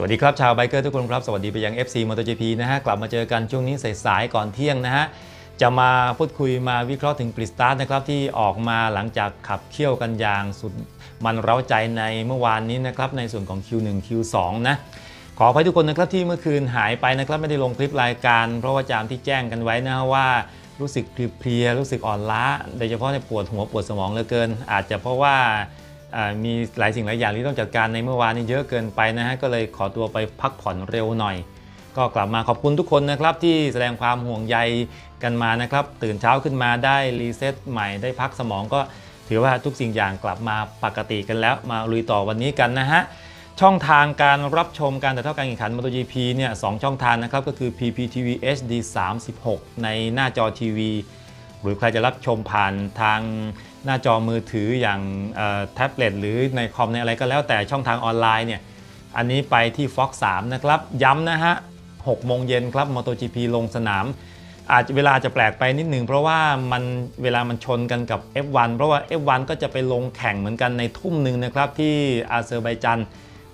สวัสดีครับ ชาวไบเกอร์ทุกคนครับ สวัสดีไปยัง FC MotoGP นะฮะ กลับมาเจอกันช่วงนี้สายๆก่อนเที่ยงนะฮะ จะมาพูดคุยมาวิเคราะห์ถึงกริสตาร์นะครับ ที่ออกมาหลังจากขับเคี่ยวกันอย่างสุดมันเร้าใจในเมื่อวานนี้นะครับ ในส่วนของ Q1 Q2 นะ ขออภัยทุกคนนะครับที่เมื่อคืนหายไปนะครับ ไม่ได้ลงคลิปรายการ เพราะว่าจามที่แจ้งกันไว้นะว่ารู้สึกเพลียรู้สึกอ่อนล้า โดยเฉพาะในปวดหัวปวดสมองเหลือเกิน อาจจะเพราะว่า มีหลายสิ่งหลายอย่างที่ต้องจัดการในเมื่อวานนี้เยอะเกินไปนะฮะก็เลยขอตัวไปพักผ่อนเร็วหน่อย ก็กลับมาขอบคุณทุกคนนะครับที่แสดงความห่วงใยกันมานะครับ ตื่นเช้าขึ้นมาได้รีเซ็ตใหม่ได้พักสมองก็ถือว่าทุกสิ่งอย่างกลับมาปกติกันแล้ว มาลุยต่อวันนี้กันนะฮะช่องทางการรับชมการถ่ายทอดการแข่งขัน MotoGP เนี่ยสองช่องทางนะครับก็คือ PPTV HD 36 ในหน้าจอทีวี หรือใครจะรับชมผ่านทาง หน้าจอมือถืออย่างแท็บเล็ตหรือในคอมในอะไรก็แล้วแต่ช่องทางออนไลน์เนี่ยอันนี้ไปที่ Fox 3 นะครับ ย้ำนะฮะ6โมงเย็นครับ MotoGP ลงสนาม อาจจะเวลาจะแปลกไปนิดหนึ่งเพราะว่ามันเวลามันชนกันกับ F1 เพราะว่า F1 ก็จะไปลงแข่งเหมือนกันในทุ่มหนึ่งนะครับที่อาเซอร์ไบจัน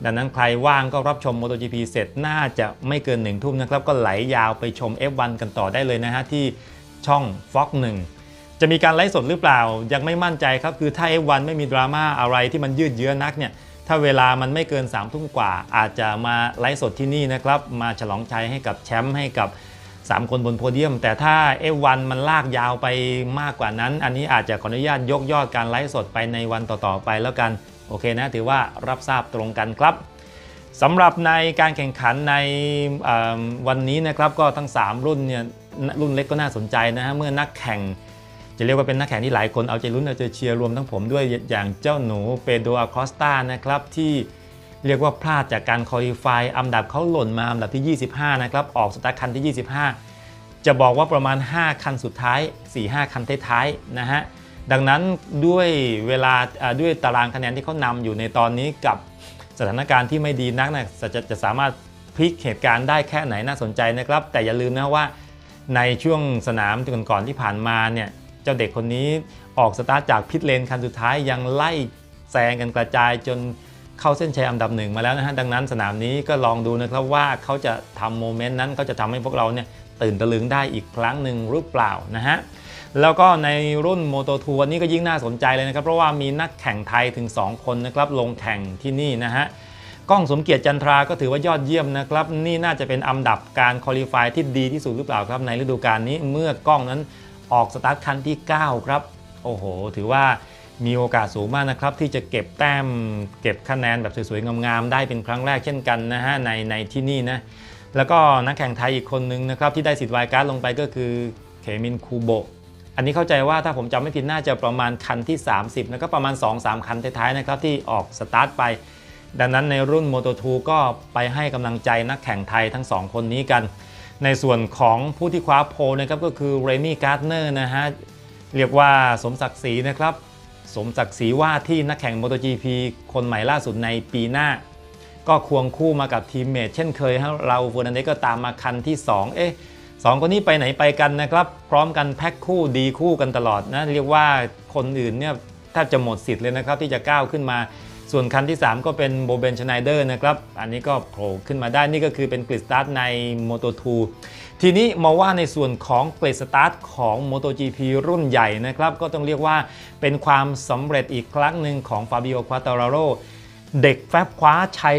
ดังนั้นใครว่างก็รับชม MotoGP เสร็จน่าจะไม่เกิน1ทุ่มนะครับ ก็ไหลยาวไปชม F1 กันต่อได้เลยนะฮะที่ช่อง Fox 1 จะมีการไลฟ์สดหรือเปล่า ยังไม่มั่นใจครับ คือถ้า F1 ไม่มีดราม่าอะไรที่มันยืดเยื้อนักเนี่ยถ้าเวลามันไม่เกิน3ามทุ่มกว่า อาจจะมาไลฟ์สดที่นี่นะครับ มาฉลองชัยให้กับแชมป์ให้กับ 3 คนบนโพเดียม แต่ถ้า F1 มันลากยาวไปมากกว่านั้น อันนี้อาจจะขออนุญาตยกยอดการไลฟ์สดไปในวันต่อๆไปแล้วกัน โอเคนะ ถือว่ารับทราบตรงกันครับสำหรับในการแข่งขันในวันนี้นะครับก็ทั้ง 3 รุ่นเนี่ยรุ่นเล็กก็น่าสนใจนะฮะเมื่อนักแข่ง จะเรียกว่าเป็นนักแข่งที่หลายคนเอาใจลุ้นเอาใจเชียร์รวมทั้งผมด้วยอย่างเจ้าหนูเปโดรอาคอสตานะครับที่เรียกว่าพลาดจากการคอลี่ฟายอันดับเขาหล่นมาอันดับที่ 25 นะครับออกสตาร์ทคันที่ 25 จะบอกว่าประมาณ 5 คันสุดท้าย 4-5 คันท้ายๆนะฮะดังนั้นด้วยเวลาอ่าด้วยตารางคะแนนที่เขานำอยู่ในตอนนี้กับสถานการณ์ที่ไม่ดีนักนะจะจะสามารถพลิกเหตุการณ์ได้แค่ไหนน่าสนใจนะครับ แต่อย่าลืมนะว่าในช่วงสนามก่อนๆที่ผ่านมาเนี่ย เจ้าเด็กคนนี้ออกสตาร์ทจากพิทเลนคันสุดท้ายยังไล่แซงกันกระจายจนเข้าเส้นชัยอันดับหนึ่งมาแล้วนะฮะดังนั้นสนามนี้ก็ลองดูนะครับว่าเขาจะทำโมเมนต์นั้นเขาจะทำให้พวกเราเนี่ยตื่นตะลึงได้อีกครั้งหนึ่งหรือเปล่านะฮะแล้วก็ในรุ่นโมโตทัวร์นี่ก็ยิ่งน่าสนใจเลยนะครับ เพราะว่ามีนักแข่งไทยถึง 2 คนนะครับลงแข่งที่นี่นะฮะก้องสมเกียรติจันทราก็ถือว่ายอดเยี่ยมนะครับ นี่น่าจะเป็นอันดับการคอลี่ฟายที่ดีที่สุดหรือเปล่าครับในฤดูกาลนี้เมื่อกล้องนั้น ออกสตาร์ทคันที่ 9 ครับ โอ้โห ถือว่ามีโอกาสสูงมากนะครับ ที่จะเก็บแต้มเก็บคะแนนแบบสวยๆ งามๆ ได้เป็นครั้งแรกเช่นกันนะฮะในในที่นี่นะ แล้วก็นักแข่งไทยอีกคนนึงนะครับ ที่ได้สิทธิ์วายการ์ดลงไปก็คือเขมินคูโบอันนี้เข้าใจว่าถ้าผมจำไม่ผิดน่าจะประมาณคันที่ 30 แล้วก็ประมาณ 2-3 คันท้ายๆนะครับที่ออกสตาร์ทไป ดังนั้นในรุ่น Moto 2 ก็ไปให้กำลังใจนักแข่งไทยทั้ง 2 คนนี้กัน ในส่วนของผู้ที่คว้าโพลนะครับก็คือเรมี่การ์ดเนอร์นะฮะเรียกว่าสมศักดิ์ศรีนะครับ สมศักดิ์ศรีว่าที่นักแข่ง MotoGP คนใหม่ล่าสุดในปีหน้า ก็ควงคู่มากับทีมเมทเช่นเคยฮะเราเฟอร์นันเดสก็ตามมาคันที่ 2 เอ๊ะสองคนนี้ไปไหนไปกันนะครับ พร้อมกันแพ็คคู่ดีคู่กันตลอดนะ เรียกว่าคนอื่นเนี่ยแทบจะหมดสิทธิ์เลยนะครับที่จะก้าวขึ้นมา ส่วนคันที่ 3 ก็เป็นโบเบนชไนเดอร์นะครับ อันนี้ก็โผล่ขึ้นมาได้นี่ก็คือเป็นกริดสตาร์ทใน Moto 2 ทีนี้มาว่าในส่วนของกริดสตาร์ทของ MotoGP รุ่นใหญ่นะครับ ก็ต้องเรียกว่าเป็นความสำเร็จอีกครั้งหนึ่งของฟาบิโอ ควาตาราโรเด็กแฟบคว้าชัย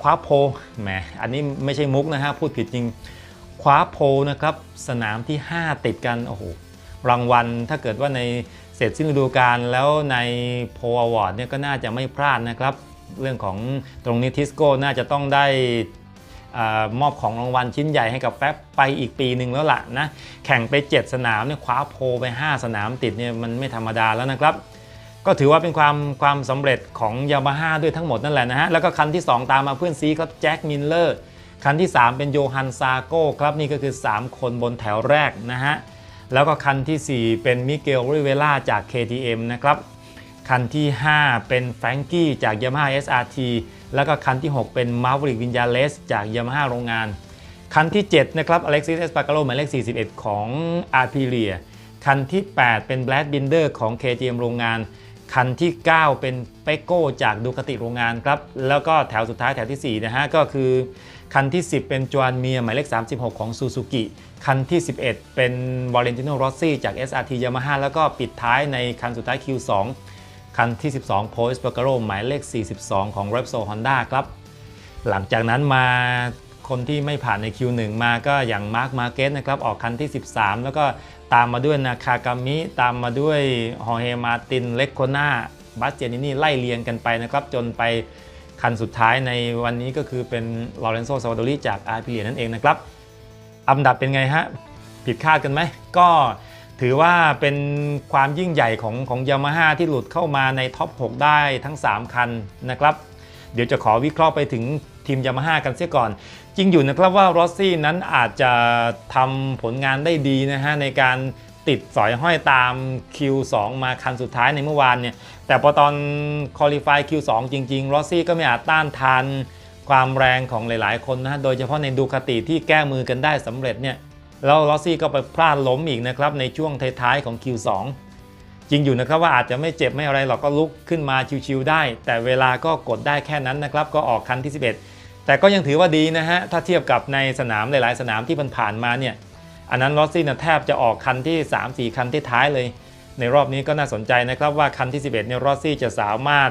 คว้าโพลแหมอันนี้ไม่ใช่มุกนะฮะพูดผิดจริงคว้าโพลนะครับสนามที่ 5 ติดกันโอ้โหรางวัลถ้าเกิดว่าใน เสร็จสิ้นฤดูกาลแล้วในโพลอวอร์ดเนี่ยก็น่าจะไม่พลาดนะครับ เรื่องของตรงนี้ทิสโก้น่าจะต้องได้อมอบของรางวัลชิ้นใหญ่ให้กับแฟบไปอีกปีหนึ่งแล้วล่ะนะแข่งไป 7 สนามเนี่ยคว้าโพไป 5 สนามติดเนี่ยมันไม่ธรรมดาแล้วนะครับก็ถือว่าเป็นความความสำเร็จของยามาฮ่าด้วยทั้งหมดนั่นแหละนะฮะ แล้วก็คันที่ 2 ตามมาเพื่อนซีครับแจ็คมิลเลอร์ คันที่ 3 เป็นโยฮันซาโก้ครับนี่ก็คือ 3 คนบนแถวแรกนะฮะ แล้วก็คันทีสี่ 4 เป็นมิเกลริเวล่าจาก KTM นะครับ คันที่ 5 เป็นแฟรงกี้จาก Yamaha SRT แล้วก็คันที่ 6 เป็น Maverick Vinales จาก Yamaha โรงงาน คันที่ 7 นะครับ Alexis Espargaro หมายเลข 41 ของ Aprilia คันที่ 8 เป็น Brad Binder ของ KTM โรงงาน คันที่ 9 เป็นเปโก้จากดูคติโรงงานครับ แล้วก็แถวสุดท้ายแถวทีสี่4 นะฮะ ก็คือ คันที่ 10 เป็นจวานเมียหมายเลข 36 ของซูซูกิคันที่ 11 เป็นวาเลนติโนรอสซี่จาก SRT Yamaha แล้วก็ปิดท้ายในคันสุดท้าย Q2 คันที่ 12 p o s p a r g a r o หมายเลข 42 ของ Repsol Honda ครับ หลังจากนั้นมาคนที่ไม่ผ่านใน Q1 มาก็อย่างมาร์คมาเก t นะครับ ออกคันที่ 13 แล้วก็ตามมาด้วยนาคากามิ ตามมาด้วยฮอเฮมาตินเล็กโคนาบัสเจนินี่ไล่เลียงกันไปนะครับ จนไป คันสุดท้ายในวันนี้ก็คือเป็นลอเรนโซซาวาโดรีจากอาร์พิเลียนั่นเองนะครับอันดับเป็นไงฮะ ผิดคาดกันไหม ก็ถือว่าเป็นความยิ่งใหญ่ของของยามาฮ่าที่หลุดเข้ามาในท็อป 6 ได้ทั้ง 3 คันนะครับ เดี๋ยวจะขอวิเคราะห์ไปถึงทีมยามาฮ่ากันเสียก่อน จริงอยู่นะครับว่ารอสซี่นั้นอาจจะทำผลงานได้ดีนะฮะ ในการติดสอยห้อยตาม Q2 มาคันสุดท้ายในเมื่อวานเนี่ย แต่พอตอนคอลี่ไฟ Q2 จริงๆรอสซี่ก็ไม่อาจต้านทานความแรงของหลายๆ คนนะโดยเฉพาะในดูคาติที่แก้มือกันได้สำเร็จเนี่ยแล้วลอสซี่ก็ไปพลาดล้มอีกนะครับในช่วงท้ายๆของ Q2 จริงอยู่นะครับว่าอาจจะไม่เจ็บไม่อะไรหรอกก็ลุกขึ้นมาชิวๆได้ แต่เวลาก็กดได้แค่นั้นนะครับก็ออกคันที่ 11 แต่ก็ยังถือว่าดีนะฮะถ้าเทียบกับในสนามหลายๆ สนามที่ผ่านมาเนี่ยอันนั้นลอสซี่นะแทบจะออกคันที่ 3-4 คันที่ท้ายเลย ในรอบนี้ก็น่าสนใจนะครับว่าคันที่ 11เนี่ยรอซี่จะสามารถ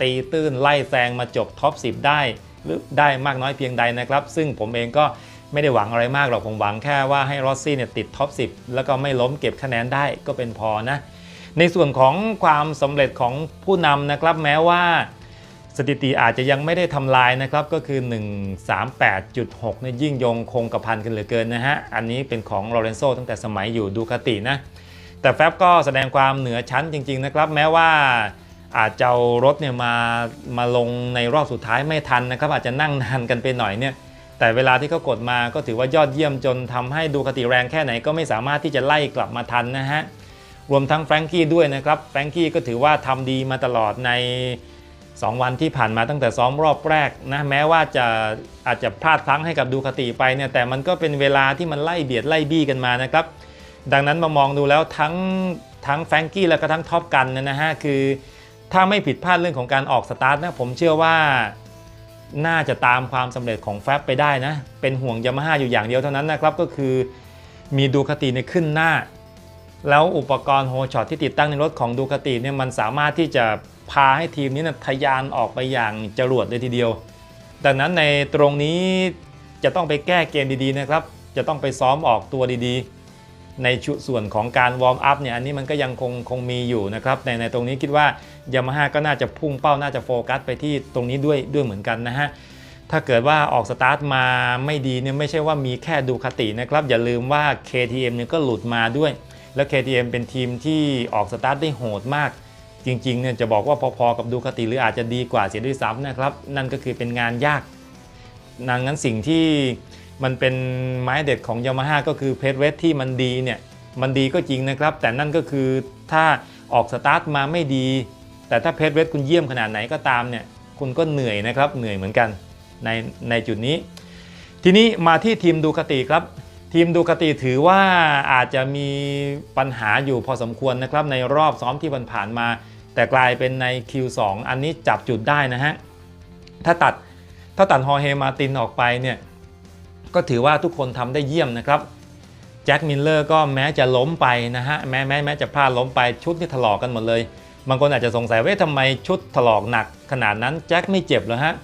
ตีตื้นไล่แซงมาจบท็อป 10 ได้ หรือได้มากน้อยเพียงใดนะครับ ซึ่งผมเองก็ไม่ได้หวังอะไรมากหรอกผมหวังแค่ว่าให้รอซี่เนี่ยติดท็อป 10 แล้วก็ไม่ล้มเก็บคะแนนได้ก็เป็นพอนะ ในส่วนของความสำเร็จของผู้นำนะครับแม้ว่าสถิติอาจจะยังไม่ได้ทำลายนะครับก็คือ 138.6เนี่ยยิ่งยงคงกระพันกันเหลือเกินนะฮะ อันนี้เป็นของลอเรนโซตั้งแต่สมัยอยู่ดูคาตินะ แต่แฟบก็แสดงความเหนือชั้นจริง ๆ นะครับ แม้ว่าอาจจะเอารถเนี่ยมามาลงในรอบสุดท้ายไม่ทันนะครับ อาจจะนั่งนานกันไปหน่อยเนี่ยแต่เวลาที่เขากดมาก็ถือว่ายอดเยี่ยมจนทำให้ดูคติแรงแค่ไหนก็ไม่สามารถที่จะไล่กลับมาทันนะฮะรวมทั้งแฟรงกี้ด้วยนะครับแฟรงกี้ก็ถือว่าทำดีมาตลอดใน 2 วันที่ผ่านมาตั้งแต่ซ้อมรอบแรกนะแม้ว่าจะอาจจะพลาดพลั้งให้กับดูคติไปเนี่ยแต่มันก็เป็นเวลาที่มันไล่เบียดไล่บี้กันมานะครับ ดังนั้นมามองดูแล้วทั้งทั้งแฟรงกี้แล้วก็ทั้งท็อปกันเนยนะฮะคือถ้าไม่ผิดพลาดเรื่องของการออกสตาร์ทนะผมเชื่อว่าน่าจะตามความสำเร็จของแฟบไปได้นะ เป็นห่วงยามาฮ่าอยู่อย่างเดียวเท่านั้นนะครับ ก็คือมีดูคติในขึ้นหน้า แล้วอุปกรณ์โฮช็อตที่ติดตั้งในรถของดูคาติเนี่ยมันสามารถที่จะพาให้ทีมนี้นะทะยานออกไปอย่างจรวดเลยทีเดียว ดังนั้นในตรงนี้จะต้องไปแก้เกมดีๆนะครับ จะต้องไปซ้อมออกตัวดีๆ ในชุส่วนของการวอร์มอัพเนี่ยอันนี้มันก็ยังคงคงมีอยู่นะครับในในตรงนี้คิดว่ายามาฮ่าก็น่าจะพุ่งเป้าน่าจะโฟกัสไปที่ตรงนี้ด้วยด้วยเหมือนกันนะฮะถ้าเกิดว่าออกสตาร์ทมาไม่ดีเนี่ยไม่ใช่ว่ามีแค่ดูคาตินะครับอย่าลืมว่า KTM เนี่ยก็หลุดมาด้วย แล้ว KTM เป็นทีมที่ออกสตาร์ทได้โหดมาก จริงๆเนี่ยจะบอกว่าพอๆกับดูคาติหรืออาจจะดีกว่าเสียด้วยซ้ำนะครับ นั่นก็คือเป็นงานยากดังนั้นสิ่งที่ มันเป็นไม้เด็ดของยามาฮ่าก็คือเพจเวสที่มันดีเนี่ยมันดีก็จริงนะครับ แต่นั่นก็คือถ้าออกสตาร์ทมาไม่ดี แต่ถ้าเพจเวสคุณเยี่ยมขนาดไหนก็ตามเนี่ยคุณก็เหนื่อยนะครับเหนื่อยเหมือนกันในในจุดนี้ ทีนี้มาที่ทีมดูคาติครับ ทีมดูคาติถือว่าอาจจะมีปัญหาอยู่พอสมควรนะครับ ในรอบซ้อมที่ผ่านมา แต่กลายเป็นใน Q2 อันนี้จับจุดได้นะฮะถ้าตัดถ้าตัดฮอเฮมาตินออกไปเนี่ย ก็ถือว่าทุกคนทำได้เยี่ยมนะครับแจ็คมิลเลอร์ก็แม้จะล้มไปนะฮะแม้แม้แม้จะพลาดล้มไปชุดที่ถลอกกันหมดเลย บางคนอาจจะสงสัยว่าทำไมชุดถลอกหนักขนาดนั้นแจ็คไม่เจ็บเหรอฮะ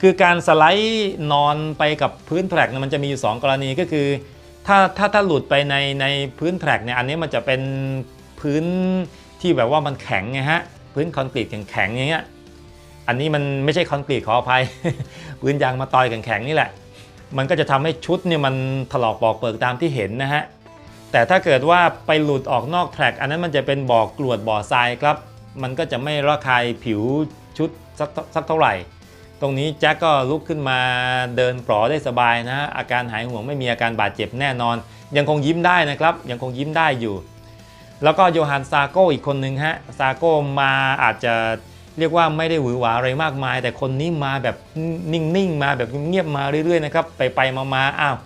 คือการสไลด์นอนไปกับพื้นแทร็กเนี่ยมันจะมีอยู่ 2 กรณีก็คือ ถ้าถ้าถ้าหลุดไปในในพื้นแทร็กเนี่ยอันนี้มันจะเป็นพื้นที่แบบว่ามันแข็งไงฮะพื้นคอนกรีตแข็งๆอย่างเงี้ยอันนี้มันไม่ใช่คอนกรีตขออภัย พื้นยางมาตอยแข็งๆนี่แหละ มันก็จะทำให้ชุดเนี่ยมันถลอกปอกเปิกตามที่เห็นนะฮะ แต่ถ้าเกิดว่าไปหลุดออกนอกแทร็กอันนั้นมันจะเป็นบ่อกรวดบ่อทรายครับ มันก็จะไม่ระคายผิวชุดสักสักเท่าไหร่ ตรงนี้แจ็คก็ลุกขึ้นมาเดินปลอได้สบายนะอาการหายห่วงไม่มีอาการบาดเจ็บแน่นอน ยังคงยิ้มได้นะครับ ยังคงยิ้มได้อยู่ แล้วก็โยฮันซาโกอีกคนหนึ่งฮะซาโกมาอาจจะ เรียกว่าไม่ได้หวือหวาอะไรมากมาย แต่คนนี้มาแบบนิ่งๆมาแบบเงียบมาเรื่อยๆนะครับไปไปๆมาๆอ้าว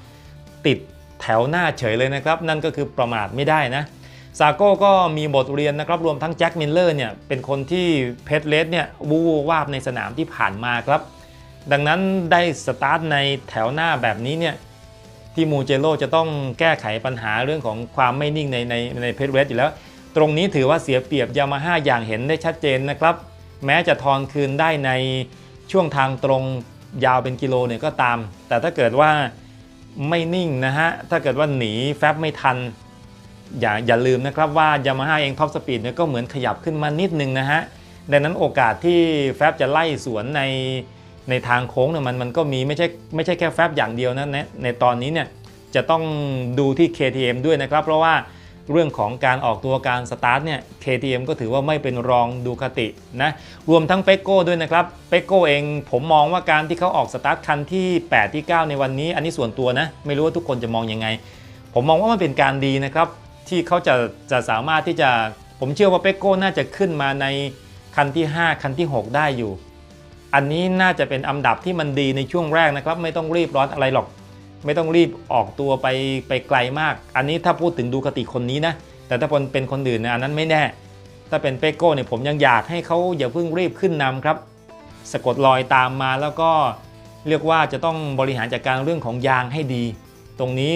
ติดแถวหน้าเฉยเลยนะครับ นั่นก็คือประมาทไม่ได้นะซาโก้ก็มีบทเรียนนะครับรวมทั้งแจ็คมิลเลอร์เนี่ยเป็นคนที่เพชรเลสเนี่ยวูวาบในสนามที่ผ่านมาครับ ดังนั้นได้สตาร์ทในแถวหน้าแบบนี้เนี่ยที่มูเจโรจะต้องแก้ไขปัญหาเรื่องของความไม่นิ่งในในในเพชรเลสอยู่แล้ว ตรงนี้ถือว่าเสียเปรียบยามาฮ่าอย่างเห็นได้ชัดเจนนะครับ แม้จะทอนคืนได้ในช่วงทางตรงยาวเป็นกิโลเนี่ยก็ตาม แต่ถ้าเกิดว่าไม่นิ่งนะฮะ ถ้าเกิดว่าหนีแฟบไม่ทัน อย่าอย่าลืมนะครับว่ายามาฮ่าเองท็อปสปีดเนี่ยก็เหมือนขยับขึ้นมานิดนึงนะฮะ ดังนั้นโอกาสที่แฟบจะไล่สวนในในทางโค้งเนี่ยมันมันก็มีไม่ใช่ไม่ใช่แค่แฟบอย่างเดียวนะในในตอนนี้เนี่ยจะต้องดูที่ KTM ด้วยนะครับ เพราะว่า เรื่องของการออกตัวการสตาร์ทเนี่ย KTM ก็ถือว่าไม่เป็นรองดูคตินะ รวมทั้งเปโก้ด้วยนะครับ เปโก้เองผมมองว่าการที่เขาออกสตาร์ทคันที่ 8 ที่ 9 ในวันนี้ อันนี้ส่วนตัวนะ ไม่รู้ว่าทุกคนจะมองยังไง ผมมองว่ามันเป็นการดีนะครับ ที่เขาจะจะสามารถที่จะ ผมเชื่อว่าเปโก้น่าจะขึ้นมาในคันที่ 5 คันที่ 6 ได้อยู่ อันนี้น่าจะเป็นอันดับที่มันดีในช่วงแรกนะครับ ไม่ต้องรีบร้อนอะไรหรอก ไม่ต้องรีบออกตัวไปไปไกลมาก อันนี้ถ้าพูดถึงดูคติคนนี้นะ แต่ถ้าเป็นคนอื่นนี่ยอันนั้นไม่แน่ ถ้าเป็นเปโก้เนี่ยผมยังอยากให้เขาอย่าเพิ่งรีบขึ้นนำครับ สะกดรอยตามมาแล้วก็เรียกว่าจะต้องบริหารจัดการเรื่องของยางให้ดี ตรงนี้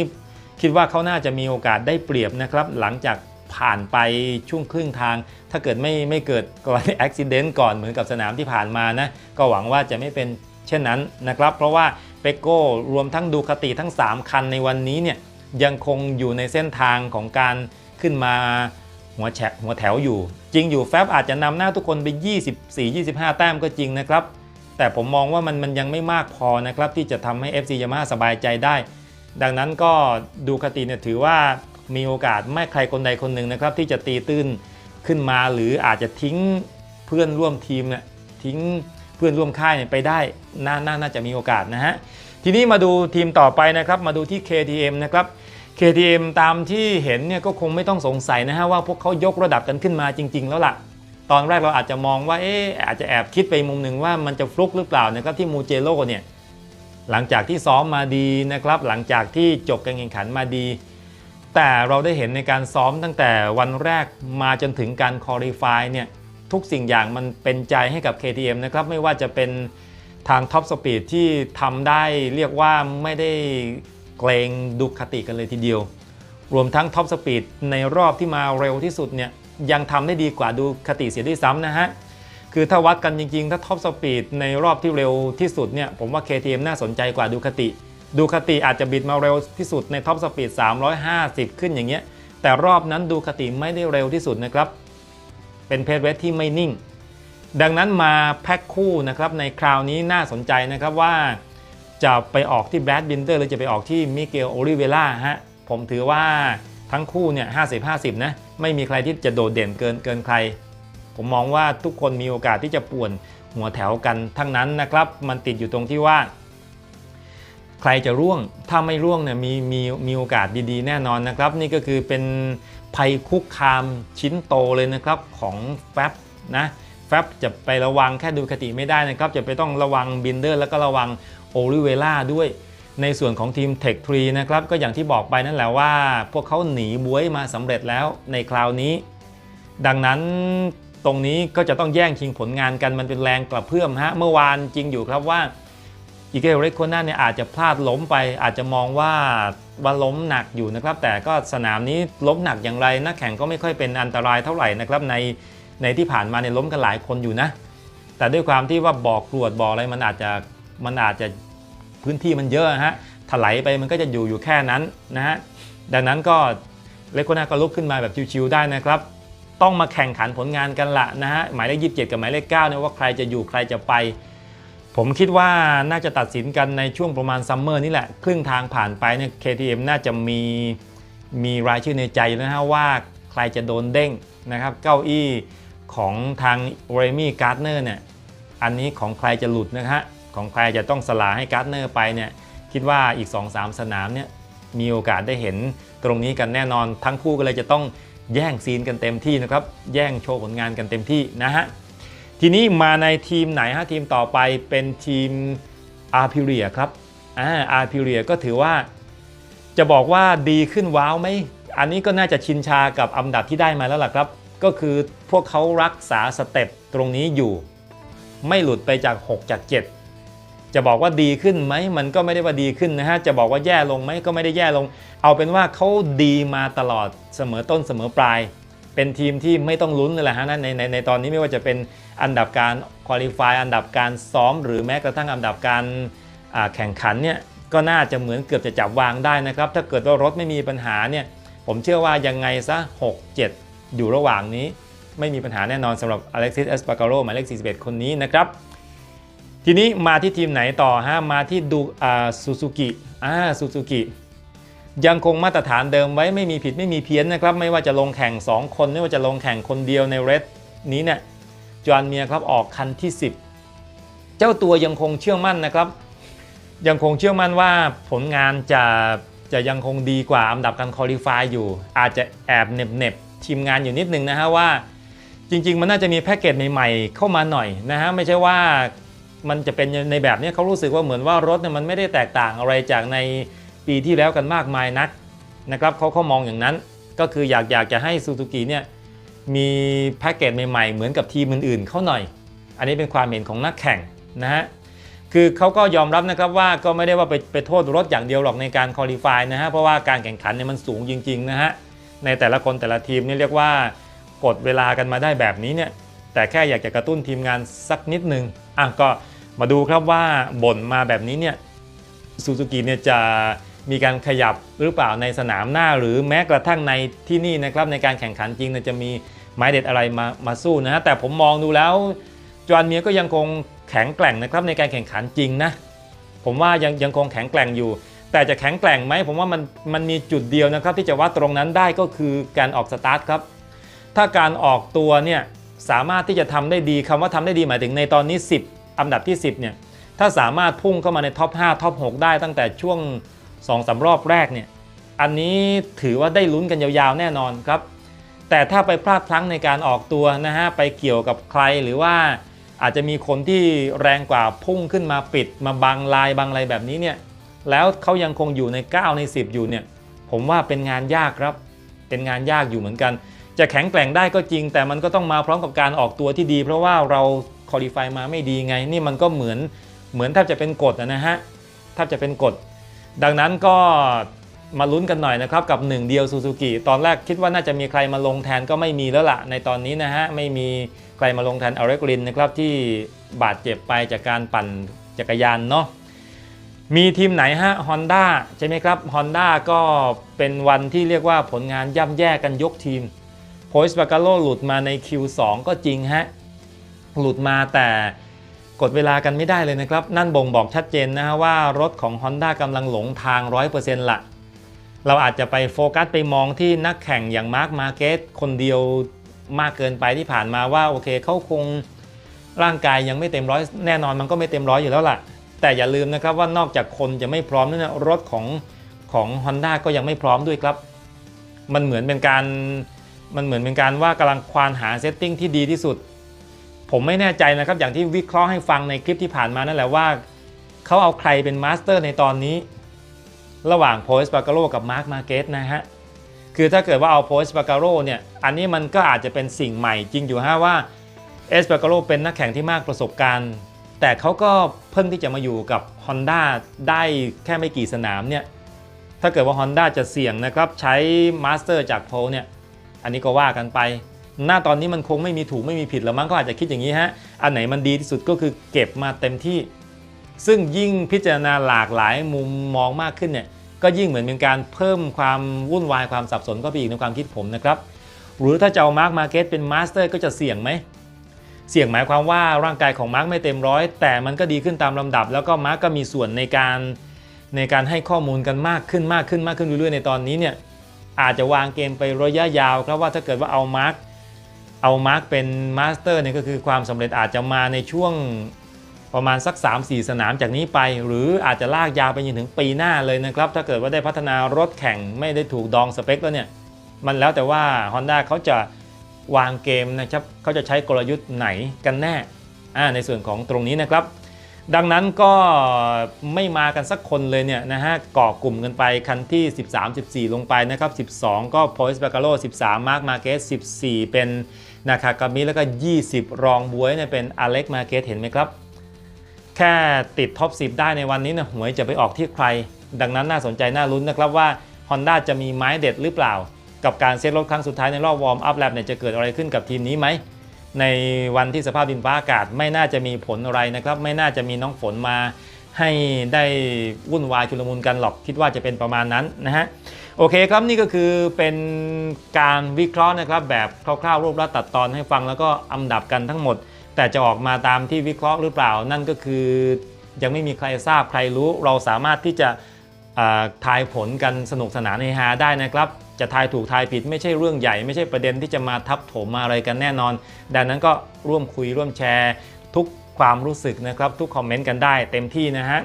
คิดว่าเขาน่าจะมีโอกาสได้เปรียบนะครับ หลังจากผ่านไปช่วงครึ่งทาง ถ้าเกิดไม่ไม่เกิดกรณีอุบิเหตุก่อนเหมือนกับสนามที่ผ่านมานะ ก็หวังว่าจะไม่เป็นเช่นนั้นนะครับ เพราะว่า เปโก้รวมทั้งดูคติทั้ง 3 คันในวันนี้เนี่ยยังคงอยู่ในเส้นทางของการขึ้นมาหัวแฉหัวแถวอยู่ จริงอยู่แฟบอาจจะนำหน้าทุกคนไป 24-25 แต้มก็จริงนะครับ แต่ผมมองว่ามันมันยังไม่มากพอนะครับ ที่จะทำให้ FC Yamaha สบายใจได้ ดังนั้นก็ดูคติเนี่ยถือว่ามีโอกาสไม่ใครคนใดคนหนึ่งนะครับ ที่จะตีตื้นขึ้นมาหรืออาจจะทิ้งเพื่อนร่วมทีมเนี่ยทิ้งเพื่อนร่วมค่ายเนี่ยไปได้น่าน่าน่าจะมีโอกาสนะฮะ ทีนี้มาดูทีมต่อไปนะครับ มาดูที่ KTM นะครับ KTM ตามที่เห็นเนี่ยก็คงไม่ต้องสงสัยนะฮะว่าพวกเขายกระดับกันขึ้นมาจริง ๆ แล้วล่ะ ตอนแรกเราอาจจะมองว่าเอ๊ะอาจจะแอบคิดไปมุมหนึ่งว่ามันจะฟลุกหรือเปล่านะครับที่มูเจโร่เนี่ยหลังจากที่ซ้อมมาดีนะครับ หลังจากที่จบการแข่งขันมาดี แต่เราได้เห็นในการซ้อมตั้งแต่วันแรกมาจนถึงการคอลี่ฟายเนี่ยทุกสิ่งอย่างมันเป็นใจให้กับ KTM นะครับไม่ว่าจะเป็น ทางท็อปสปีดที่ทำได้เรียกว่าไม่ได้เกรงดุคติกันเลยทีเดียว รวมทั้งท็อปสปีดในรอบที่มาเร็วที่สุดเนี่ยยังทำได้ดีกว่าดูคติเสียด้วยซ้ำนะฮะ คือถ้าวัดกันจริงๆ ถ้าท็อปสปีดในรอบที่เร็วที่สุดเนี่ยผมว่า KTM น่าสนใจกว่าดูคติ ดูคติอาจจะบิดมาเร็วที่สุดในท็อปสปีด350 ขึ้นอย่างเงี้ยแต่รอบนั้นดูคติไม่ได้เร็วที่สุดนะครับ เป็นเพจเวทที่ไม่นิ่ง ดังนั้นมาแพ็คคู่นะครับในคราวนี้น่าสนใจนะครับว่าจะไปออกที่แบรดบินเตอร์หรือจะไปออกที่มิเกลโอลิเวล่าฮะผมถือว่าทั้งคู่เนี่ย50-50นะไม่มีใครที่จะโดดเด่นเกินเกินใคร ผมมองว่าทุกคนมีโอกาสที่จะป่วนหัวแถวกันทั้งนั้นนะครับมันติดอยู่ตรงที่ว่า ใครจะร่วงถ้าไม่ร่วงเนี่ยมีมีมีโอกาสดีๆ แน่นอนนะครับ นี่ก็คือเป็นภัยคุกคามชิ้นโตเลยนะครับของแฟบนะ แฟบจะไประวังแค่ดูคติไม่ได้นะครับ จะไปต้องระวังบินเดอร์แล้วก็ระวังโอลิเวล่าด้วย ในส่วนของทีม Tech 3นะครับ ก็อย่างที่บอกไปนั่นแหละว่า พวกเขาหนีบวยมาสำเร็จแล้วในคราวนี้ ดังนั้นตรงนี้ก็จะต้องแย่งชิงผลงานกันมันเป็นแรงกระเพื่อมฮะเมื่อวานจริงอยู่ครับว่าอีเกลเรคโคน่าเนี่ยอาจจะพลาดล้มไป อาจจะมองว่าว่าล้มหนักอยู่นะครับ แต่ก็สนามนี้ล้มหนักอย่างไรนักแข่งก็ไม่ค่อยเป็นอันตรายเท่าไหร่นะครับใน ในที่ผ่านมาเนี่ยล้มกันหลายคนอยู่นะ แต่ด้วยความที่ว่าบ่อกรวดบ่ออะไรมันอาจจะมันอาจจะพื้นที่มันเยอะฮะถลายไปมันก็จะอยู่อยู่แค่นั้นนะฮะดังนั้นก็เลโคน่าก็ลุกขึ้นมาแบบชิวๆได้นะครับ ต้องมาแข่งขันผลงานกันละนะฮะหมายเลข27 กับหมายเลข9เนี่ยว่าใครจะอยู่ใครจะไป ผมคิดว่าน่าจะตัดสินกันในช่วงประมาณซัมเมอร์นี่แหละ ครึ่งทางผ่านไปเนี่ย KTM น่าจะมีมีรายชื่อในใจนะฮะว่าใครจะโดนเด้งนะครับ เก้าอี้ ของทางเรมี่การ์ดเนอร์เนี่ยอันนี้ของใครจะหลุดนะฮะของใครจะต้องสลาให้การ์ดเนอร์ไปเนี่ยคิดว่าอีก 2-3 สนามเนี่ยมีโอกาสได้เห็นตรงนี้กันแน่นอน ทั้งคู่ก็เลยจะต้องแย่งซีนกันเต็มที่นะครับ แย่งโชว์ผลงานกันเต็มที่นะฮะทีนี้มาในทีมไหนฮะทีมต่อไปเป็นทีมอาร์พิเรียครับอ่าอาร์พิเรียก็ถือว่า จะบอกว่าดีขึ้นว้าวไหมอันนี้ก็น่าจะชินชากับอันดับที่ได้มาแล้วล่ะครับ ก็คือพวกเขารักษาสเต็ปตรงนี้อยู่ ไม่หลุดไปจาก 6 จาก 7 จะบอกว่าดีขึ้นไหมมันก็ไม่ได้ว่าดีขึ้นนะฮะ จะบอกว่าแย่ลงไหมก็ไม่ได้แย่ลง เอาเป็นว่าเขาดีมาตลอดเสมอต้นเสมอปลาย เป็นทีมที่ไม่ต้องลุ้นเลยแหละฮะในในในตอนนี้ไม่ว่าจะเป็นอันดับการคุริฟายอันดับการซ้อม หรือแม้กระทั่งอันดับการแข่งขันเนี่ยก็น่าจะเหมือนเกือบจะจับวางได้นะครับ ถ้าเกิดว่ารถไม่มีปัญหาเนี่ยผมเชื่อว่ายังไงซะ 6 7 อยู่ระหว่างนี้ ไม่มีปัญหาแน่นอนสำหรับอเล็กซิสเอสปาการโรหมายเลข 41 คนนี้นะครับ ทีนี้มาที่ทีมไหนต่อฮะมาที่ดูอ่าซูซูกิอ่าซูซูกิยังคงมาตรฐานเดิมไว้ไม่มีผิดไม่มีเพี้ยนนะครับ ไม่ว่าจะลงแข่ง 2 คนไม่ว่าจะลงแข่งคนเดียวในเรดนี้เนี่ยจอห์นเมียครับออกคันที่ 10 เจ้าตัวยังคงเชื่อมั่นนะครับ ยังคงเชื่อมั่นว่าผลงานจะจะยังคงดีกว่าอันดับการคอลี่ฟายอยู่ อาจจะแอบเหน็บเน็บ ทีมงานอยู่นิดนึงนะฮะว่า จริง ๆ มันน่าจะมีแพ็กเกจใหม่ๆ เข้ามาหน่อยนะฮะไม่ใช่ว่ามันจะเป็นในแบบนี้เขารู้สึกว่าเหมือนว่ารถเนี่ยมันไม่ได้แตกต่างอะไรจากในปีที่แล้วกันมากมายนักนะครับเขาเขามองอย่างนั้นก็คืออยากอยากจะให้ซูซูกิเนี่ยมีแพ็กเกจใหม่ๆ เหมือนกับทีมอื่นๆ เข้าหน่อย อันนี้เป็นความเห็นของนักแข่งนะฮะคือเขาก็ยอมรับนะครับว่าก็ไม่ได้ว่าไปไปโทษรถอย่างเดียวหรอกในการคอลี่ฟายนะฮะเพราะว่าการแข่งขันเนี่ยมันสูงจริงๆนะฮะ ในแต่ละคนแต่ละทีมนี่เรียกว่ากดเวลากันมาได้แบบนี้เนี่ยแต่แค่อยากจะกระตุ้นทีมงานสักนิดนึงอะก็มาดูครับว่าบ่นมาแบบนี้เนี่ยซูซูกิเนี่ยจะมีการขยับหรือเปล่าในสนามหน้าหรือแม้กระทั่งในที่นี่นะครับในการแข่งขันจริงเนี่ยจะมีไม้เด็ดอะไรมามาสู้นะฮะแต่ผมมองดูแล้วจอห์นเมียก็ยังคงแข็งแกร่งนะครับในการแข่งขันจริงนะผมว่ายังยังคงแข็งแกร่งอยู่ แต่จะแข็งแกร่งไหมผมว่ามันมันมีจุดเดียวนะครับ ที่จะวัดตรงนั้นได้ก็คือการออกสตาร์ทครับ ถ้าการออกตัวเนี่ยสามารถที่จะทำได้ดีคำว่าทำได้ดีหมายถึงในตอนนี้ 10 อันดับที่ 10เนี่ยถ้าสามารถพุ่งเข้ามาในท็อป5ท็อป6ได้ตั้งแต่ช่วง2อสารอบแรกเนี่ยอันนี้ถือว่าได้ลุ้นกันยาวๆแน่นอนครับ แต่ถ้าไปพลาดพลั้งในการออกตัวนะฮะไปเกี่ยวกับใครหรือว่าอาจจะมีคนที่แรงกว่าพุ่งขึ้นมาปิดมาบังลายบังอะไรแบบนี้เนี่ย แล้วเขายังคงอยู่ใน 9 ใน 10 อยู่เนี่ยผมว่าเป็นงานยากครับ เป็นงานยากอยู่เหมือนกัน จะแข็งแกร่งได้ก็จริง แต่มันก็ต้องมาพร้อมกับการออกตัวที่ดี เพราะว่าเราคอลี่ฟายมาไม่ดีไง นี่มันก็เหมือนเหมือนแทบจะเป็นกฎนะฮะแทบจะเป็นกฎ ดังนั้นก็มาลุ้นกันหน่อยนะครับกับหนึ่งเดียวซูซูกิตอนแรกคิดว่าน่าจะมีใครมาลงแทนก็ไม่มีแล้วล่ะ ในตอนนี้นะฮะไม่มีใครมาลงแทนอเรกลินนะครับที่บาดเจ็บไปจากการปั่นจักรยานเนาะ มีทีมไหนฮะ Honda ใช่ไหมครับ Honda ก็เป็นวันที่เรียกว่าผลงานย่ำแย่กันยกทีมโพสปา a าโ o หลุดมาใน Q2 ก็จริงฮะ หลุดมาแต่กดเวลากันไม่ได้เลยนะครับ นั่นบ่งบอกชัดเจนนะฮะว่ารถของ Honda กำลังหลงทาง 100%ละเราอาจจะไปโฟกัสไปมองที่นักแข่งอย่างมาร์คมาเกตคนเดียวมากเกินไปที่ผ่านมาว่าโอเคเขาคงร่างกายยังไม่เต็มร้อยแน่นอนมันก็ไม่เต็มร้อยอยู่แล้วล่ะ แต่อย่าลืมนะครับว่านอกจากคนจะไม่พร้อมนั่นนะรถของของ Honda ก็ยังไม่พร้อมด้วยครับ มันเหมือนเป็นการมันเหมือนเป็นการว่ากำลังควานหาเซตติ้งที่ดีที่สุด ผมไม่แน่ใจนะครับอย่างที่วิเคราะห์ให้ฟังในคลิปที่ผ่านมานั่นแหละว่าเขาเอาใครเป็นมาสเตอร์ในตอนนี้ ระหว่างโพสปาการโ o กับมาร์คมาเกตนะฮะคือถ้าเกิดว่าเอาโพสปาการโ o เนี่ยอันนี้มันก็อาจจะเป็นสิ่งใหม่จริงอยู่ฮะว่าเอสปาการโ o เป็นนักแข่งที่มากประสบการณ์ แต่เขาก็เพิ่งที่จะมาอยู่กับ Honda ได้แค่ไม่กี่สนามเนี่ยถ้าเกิดว่า Honda จะเสี่ยงนะครับใช้มาสเตอร์จากโพลเนี่ยอันนี้ก็ว่ากันไป หน้าตอนนี้มันคงไม่มีถูกไม่มีผิดแล้วมั้งก็อาจจะคิดอย่างนี้ฮะอันไหนมันดีที่สุดก็คือเก็บมาเต็มที่ ซึ่งยิ่งพิจารณาหลากหลายมุมมองมากขึ้นเนี่ยก็ยิ่งเหมือนเป็นการเพิ่มความวุ่นวายความสับสนก็ไปอีกในความคิดผมนะครับหรือถ้าจะเอามาร์คมาเก็ตเป็นมาสเตอร์ก็จะเสี่ยงไหม เสี่ยงหมายความว่าร่างกายของมาร์คไม่เต็มร้อยแต่มันก็ดีขึ้นตามลำดับ แล้วก็มาร์คก็มีส่วนในการในการให้ข้อมูลกันมากขึ้นมากขึ้นมากขึ้นเรื่อยๆในตอนนี้เนี่ยอาจจะวางเกมไประยะยาวครับว่าถ้าเกิดว่าเอามาร์คเอามาร์คเป็นมาสเตอร์เนี่ยก็คือความสำเร็จอาจจะมาในช่วงประมาณสัก 3-4 สนามจากนี้ไป หรืออาจจะลากยาวไปจนถึงปีหน้าเลยนะครับ ถ้าเกิดว่าได้พัฒนารถแข่งไม่ได้ถูกดองสเปคแล้วเนี่ย มันแล้วแต่ว่า Honda เขาจะ วางเกมนะครับเขาจะใช้กลยุทธ์ไหนกันแน่ในส่วนของตรงนี้นะครับ ดังนั้นก็ไม่มากันสักคนเลยเนี่ยนะฮะก่อกลุ่มกันไปคันที่ 13 14 ลงไปนะครับ 12 ก็โพสบา g าโ o 13 มาร์คมาเกส14 เป็นนาคากามิแล้วก็ 20 รองบวยเนี่ยเป็นอเล็กมาเกสเห็นไหมครับ แค่ติดท็อป 10 ได้ในวันนี้นะหวยจะไปออกที่ใคร ดังนั้นน่าสนใจน่าลุ้นนะครับว่า Honda จะมีไม้เด็ดหรือเปล่า กับการเซตรถครั้งสุดท้ายในรอบวอร์มอัพแลบเนี่ยจะเกิดอะไรขึ้นกับทีมนี้ไหม ในวันที่สภาพดินฟ้าอากาศไม่น่าจะมีผลอะไรนะครับ ไม่น่าจะมีน้องฝนมาให้ได้วุ่นวายชุลมุนกันหรอกคิดว่าจะเป็นประมาณนั้นนะฮะโอเคครับนี่ก็คือเป็นการวิเคราะห์นะครับแบบคร่าวๆรูปรัดตัดตอนให้ฟังแล้วก็อันดับกันทั้งหมด แต่จะออกมาตามที่วิเคราะห์หรือเปล่า นั่นก็คือยังไม่มีใครทราบใครรู้เราสามารถที่จะ ทายผลกันสนุกสนานในฮาได้นะครับ จะทายถูกทายผิดไม่ใช่เรื่องใหญ่ ไม่ใช่ประเด็นที่จะมาทับถมมาอะไรกันแน่นอน ดังนั้นก็ร่วมคุยร่วมแชร์ทุกความรู้สึกนะครับ ทุกคอมเมนต์กันได้เต็มที่นะฮะ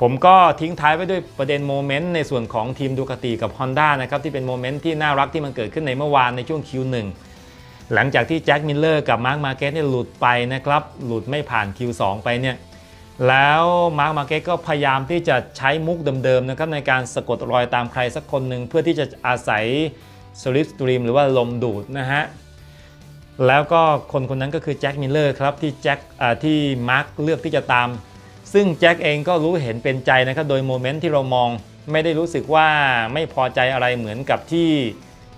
ผมก็ทิ้งท้ายไว้ด้วยประเด็นโมเมนต์ในส่วนของทีมดูคาติกับ Honda นะครับที่เป็นโมเมนต์ที่น่ารักที่มันเกิดขึ้นในเมื่อวานในช่วง Q1 หลังจากที่แจ็คมิลเลอร์กับมาร์คมาเก็ตเนี่ยหลุดไปนะครับหลุดไม่ผ่าน Q2 ไปเนี่ย แล้วมาร์คมาเก็ตก็พยายามที่จะใช้มุกเดิมๆนะครับในการสะกดรอยตามใครสักคนหนึ่งเพื่อที่จะอาศัยสลิปสตรีมหรือว่าลมดูดนะฮะแล้วก็คนคนนั้นก็คือแจ็คมิลเลอร์ครับที่แจ็คที่มาร์คเลือกที่จะตาม ซึ่งแจ็คเองก็รู้เห็นเป็นใจนะครับโดยโมเมนต์ที่เรามองไม่ได้รู้สึกว่าไม่พอใจอะไรเหมือนกับที่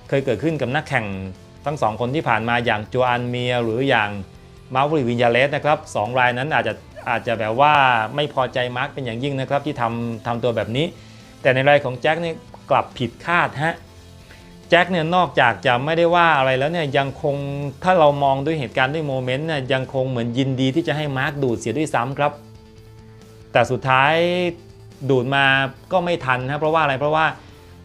เคยเกิดขึ้นกับนักแข่งทั้งสองคนที่ผ่านมาอย่างโจอันเมียหรืออย่างมาร์วริวินยาเลสนะครับสองรายนั้นอาจจะ อาจจะแบบว่าไม่พอใจมาร์คเป็นอย่างยิ่งนะครับที่ทำทำตัวแบบนี้ แต่ในรายของแจ็คเนี่ยกลับผิดคาดฮะแจ็คเนี่ยนอกจากจะไม่ได้ว่าอะไรแล้วเนี่ยยังคงถ้าเรามองด้วยเหตุการณ์ด้วยโมเมนต์เนี่ยยังคงเหมือนยินดีที่จะให้มาร์คดูดเสียด้วยซ้ำครับ แต่สุดท้ายดูดมาก็ไม่ทันนะเพราะว่าอะไรเพราะว่า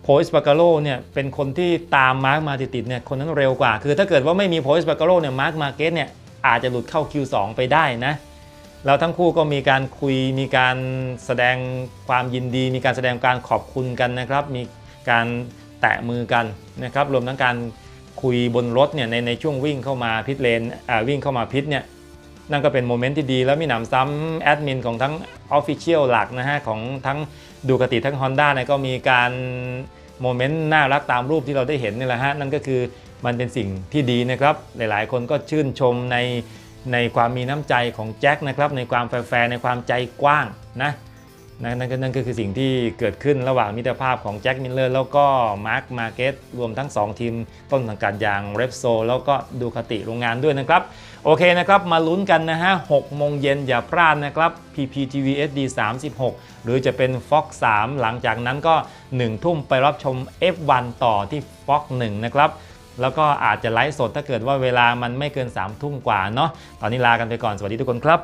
โพสปา g ารโ o เนี่ยเป็นคนที่ตามมาร์คมาติดๆเนี่ยคนนั้นเร็วกว่า คือถ้าเกิดว่าไม่มีโพสปา g ารโ o เนี่ยมาร์คมาเก็ตเนี่ยอาจจะหลุดเข้า Q2 ไปได้นะ แล้วทั้งคู่ก็มีการคุยมีการแสดงความยินดี มีการแสดงการขอบคุณกันนะครับ มีการแตะมือกันนะครับ รวมทั้งการคุยบนรถเนี่ยในในช่วงวิ่งเข้ามาพิทเลนอ่าวิ่งเข้ามาพิทเนี่ยนั่นก็เป็นโมเมนต์ที่ดี แล้วมีหนำซ้ำแอดมินของทั้ง Official หลักนะฮะของทั้งดูกติทั้ง Honda เนี่ยก็มีการโมเมนต์น่ารักตามรูปที่เราได้เห็นนี่แหละฮะนั่นก็คือมันเป็นสิ่งที่ดีนะครับ หลายๆ คนก็ชื่นชมใน ในความมีน้ำใจของแจ็คนะครับในความแฟร์ในความใจกว้างนะนั่นนั่นก็นั่นก็คือสิ่งที่เกิดขึ้นระหว่างมิตรภาพของแจ็คมิลเลอร์แล้วก็มาร์คมาเก็ตรวมทั้ง 2 ทีมต้นสังกัดอย่างเรปโซแล้วก็ดูคติโรงงานด้วยนะครับ โอเคนะครับ มาลุ้นกันนะฮะ6โมงเย็นอย่าพลาดนะครับ PPTV SD 36 หรือจะเป็น Fox 3 หลังจากนั้นก็ 1 ทุ่มไปรับชม F1 ต่อที่ Fox 1 นะครับ แล้วก็อาจจะไลฟ์สดถ้าเกิดว่าเวลามันไม่เกิน3ทุ่มกว่าเนาะตอนนี้ลากันไปก่อนสวัสดีทุกคนครับ